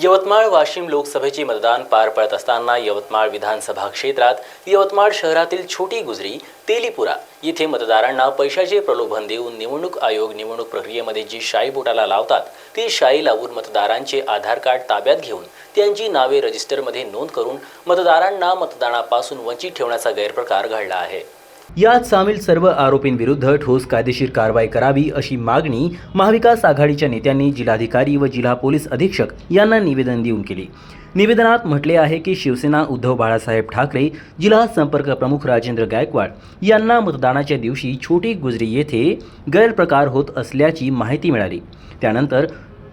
यवतमाळ वाशिम लोकसभेचे मतदान पार पडत असताना यवतमाळ विधानसभा क्षेत्रात यवतमाळ शहरातील छोटी गुजरी तेलीपुरा येथे मतदारांना पैशाचे प्रलोभन देऊन निवडणूक आयोग निवडणूक प्रक्रियेमध्ये जी शाई बोटाला लावतात ती शाई लावून मतदारांचे आधार कार्ड ताब्यात घेऊन त्यांची नावे रजिस्टरमध्ये नोंद करून मतदारांना मतदानापासून वंचित ठेवण्याचा गैरप्रकार घडला आहे. यात सामील सर्व आरोपींविरुद्ध ठोस कायदेशीर कारवाई करावी अशी मागणी महाविकास आघाडीच्या नेत्यांनी जिल्हाधिकारी व जिल्हा पोलीस अधीक्षक यांना निवेदन देऊन केली. निवेदनात म्हटले आहे की शिवसेना उद्धव बाळासाहेब ठाकरे जिल्हा संपर्क प्रमुख राजेंद्र गायकवाड यांना मतदानाच्या दिवशी छोटी गुजरी येथे गैरप्रकार होत असल्याची माहिती मिळाली. त्यानंतर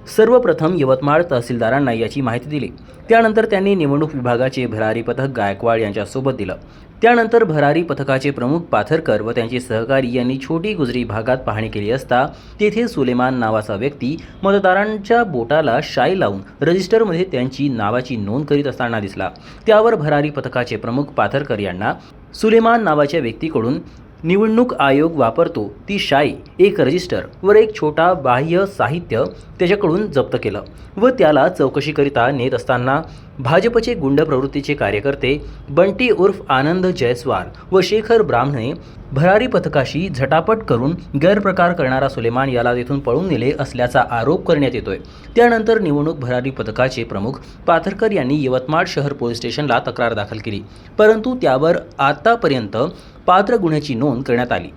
सर्वप्रथम यवतमाळ तहसीलदारांना याची माहिती दिली. त्यानंतर त्यांनी निवडणूक विभागाचे भरारी पथक गायकवाड यांच्यासोबत दिलं. त्यानंतर भरारी पथकाचे प्रमुख पाथरकर व त्यांचे सहकारी यांनी छोटी गुजरी भागात पाहणी केली असता तेथे सुलेमान नावाचा व्यक्ती मतदारांच्या बोटाला शाई लावून रजिस्टरमध्ये त्यांची नावाची नोंद करीत असताना दिसला. त्यावर भरारी पथकाचे प्रमुख पाथरकर यांना सुलेमान नावाच्या व्यक्तीकडून निवडणूक आयोग वापरतो. ती शाई एक रजिस्टर वर एक छोटा बाह्य साहित्य त्याच्याकडून जप्त केलं व त्याला चौकशीकरिता नेत असताना भाजपचे गुंड प्रवृत्तीचे कार्यकर्ते बंटी उर्फ आनंद जयस्वाल व शेखर ब्राह्मणे भरारी पथकाशी झटापट करून गैरप्रकार करणारा सुलेमान याला तेथून पळून नेले असल्याचा आरोप करण्यात येतोय. त्यानंतर निवडणूक भरारी पथकाचे प्रमुख पाथरकर यांनी यवतमाळ शहर पोलीस स्टेशनला तक्रार दाखल केली. परंतु त्यावर आतापर्यंत पात्र गुन्ह्याची नोंद करण्यात आली.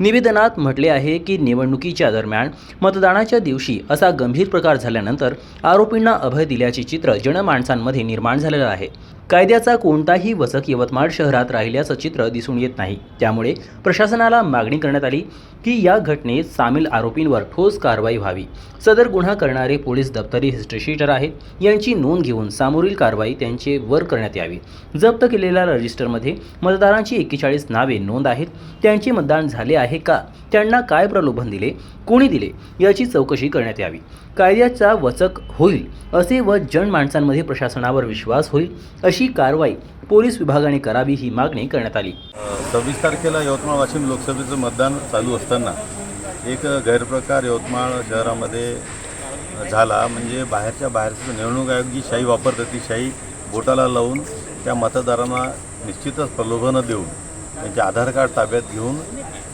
निवेदनात म्हटले आहे की निवडणुकीच्या दरम्यान मतदानाच्या दिवशी असा गंभीर प्रकार झाल्यानंतर आरोपींना अभय दिल्याचे चित्र जनमाणसांमध्ये निर्माण झालेलं आहे. कायद्याचा कोणताही वचक यवतमाळ शहरात राहिल्याचं चित्र दिसून येत नाही. त्यामुळे प्रशासनाला मागणी करण्यात आली की या घटनेत सामील आरोपींवर ठोस कारवाई व्हावी. सदर गुन्हा करणारे पोलीस दप्तरी हिस्ट्रीशीटर आहेत. यांची नोंद घेऊन सामोरील कारवाई त्यांचे वर करण्यात यावी. जप्त केलेल्या रजिस्टरमध्ये मतदारांची एक्केचाळीस नावे नोंद आहेत. त्यांचे मतदान झाले आहे का? त्यांना काय प्रलोभन दिले? कोणी दिले? याची चौकशी करण्यात यावी. कायद्याचा वचक होईल असे व जनमानसांमध्ये प्रशासनावर विश्वास होईल अशी कारवाई पोलीस विभागाने करावी ही मागणी करण्यात आली. सव्वीस तारखेला यवतमाळ वाशिम लोकसभेचं मतदान चालू असताना एक गैरप्रकार यवतमाळ शहरामध्ये झाला. म्हणजे बाहेरच्या बाहेरचं निवडणूक आयोग जी शाही वापरतं ती शाही बोटाला लावून त्या मतदारांना निश्चितच प्रलोभनं देऊन त्यांचे आधार कार्ड ताब्यात घेऊन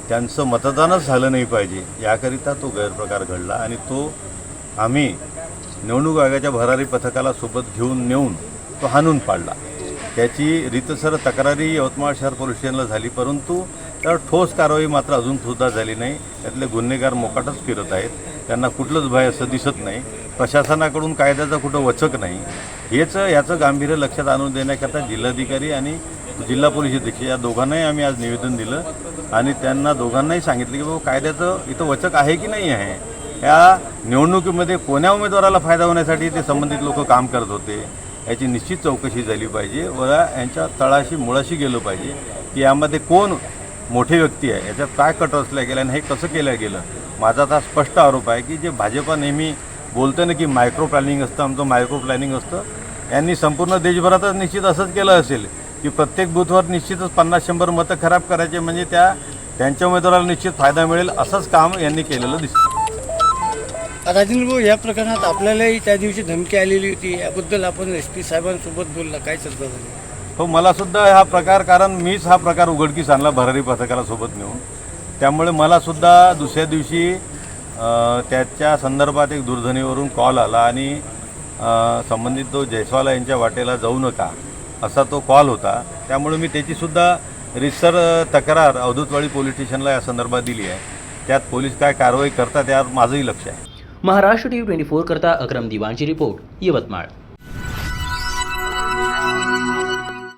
त्यांचं मतदानच झालं नाही पाहिजे याकरिता तो गैरप्रकार घडला. आणि तो आम्ही निवडणूक आयोगाच्या भरारी पथकाला सोबत घेऊन नेऊन तो हाणून पाडला. त्याची रीतसर तक्रारी यवतमाळ शहर पोलीस स्टेशनला झाली परंतु तर ठोस कारवाई मात्र अजूनसुद्धा झाली नाही. त्यातले गुन्हेगार मोकाटच फिरत आहेत. त्यांना कुठलंच भय असं दिसत नाही. प्रशासनाकडून कायद्याचा कुठं वचक नाही. हेच याचं गांभीर्य लक्षात आणून देण्याकरता जिल्हाधिकारी आणि जिल्हा पोलीस अधीक्षक या दोघांनाही आम्ही आज निवेदन दिलं. आणि त्यांना दोघांनाही सांगितलं की बाबा कायद्याचं इथं वचक आहे की नाही आहे? या निवडणुकीमध्ये कोण्या उमेदवाराला फायदा होण्यासाठी ते संबंधित लोक काम करत होते? याची निश्चित चौकशी झाली पाहिजे व यांच्या तळाशी मुळाशी गेलं पाहिजे की यामध्ये कोण मोठे व्यक्ती आहे याच्यात काय कट रचल्या गेलं आणि हे कसं केलं गेलं? माझा आता स्पष्ट आरोप आहे की जे भाजपा नेहमी बोलतं ना की मायक्रो प्लॅनिंग असतं आमचं मायक्रो प्लॅनिंग असतं यांनी संपूर्ण देशभरातच निश्चित असंच केलं असेल की प्रत्येक बूथवर निश्चितच पन्नास शंभर मतं खराब करायचे म्हणजे त्या त्यांच्या उमेदवाराला निश्चित फायदा मिळेल असंच काम यांनी केलेलं दिसतं. राजेंद्रभाऊ या प्रकरणात आपल्यालाही त्या दिवशी धमकी आलेली होती. याबद्दल आपण एस पी साहेबांसोबत बोलला. काय चर्चा झाली? हो मला सुद्धा हा प्रकार कारण मीच हा प्रकार उघडकीस आणला भरारी पथकाला सोबत नेऊन. त्यामुळे मला सुद्धा दुसऱ्या दिवशी त्याच्या संदर्भात एक दूरध्वनीवरून कॉल आला आणि संबंधित तो जयस्वाला यांच्या वाटेला जाऊ नका असा तो कॉल होता. त्यामुळे मी त्याचीसुद्धा रिसर तक्रार अवधूतवाडी पोलीस स्टेशनला या संदर्भात दिली आहे. त्यात पोलीस काय कारवाई करतात यावर माझंही लक्ष आहे. Maharashtra T V twenty four करता अक्रम दिवाणची रिपोर्ट यवतमाळ.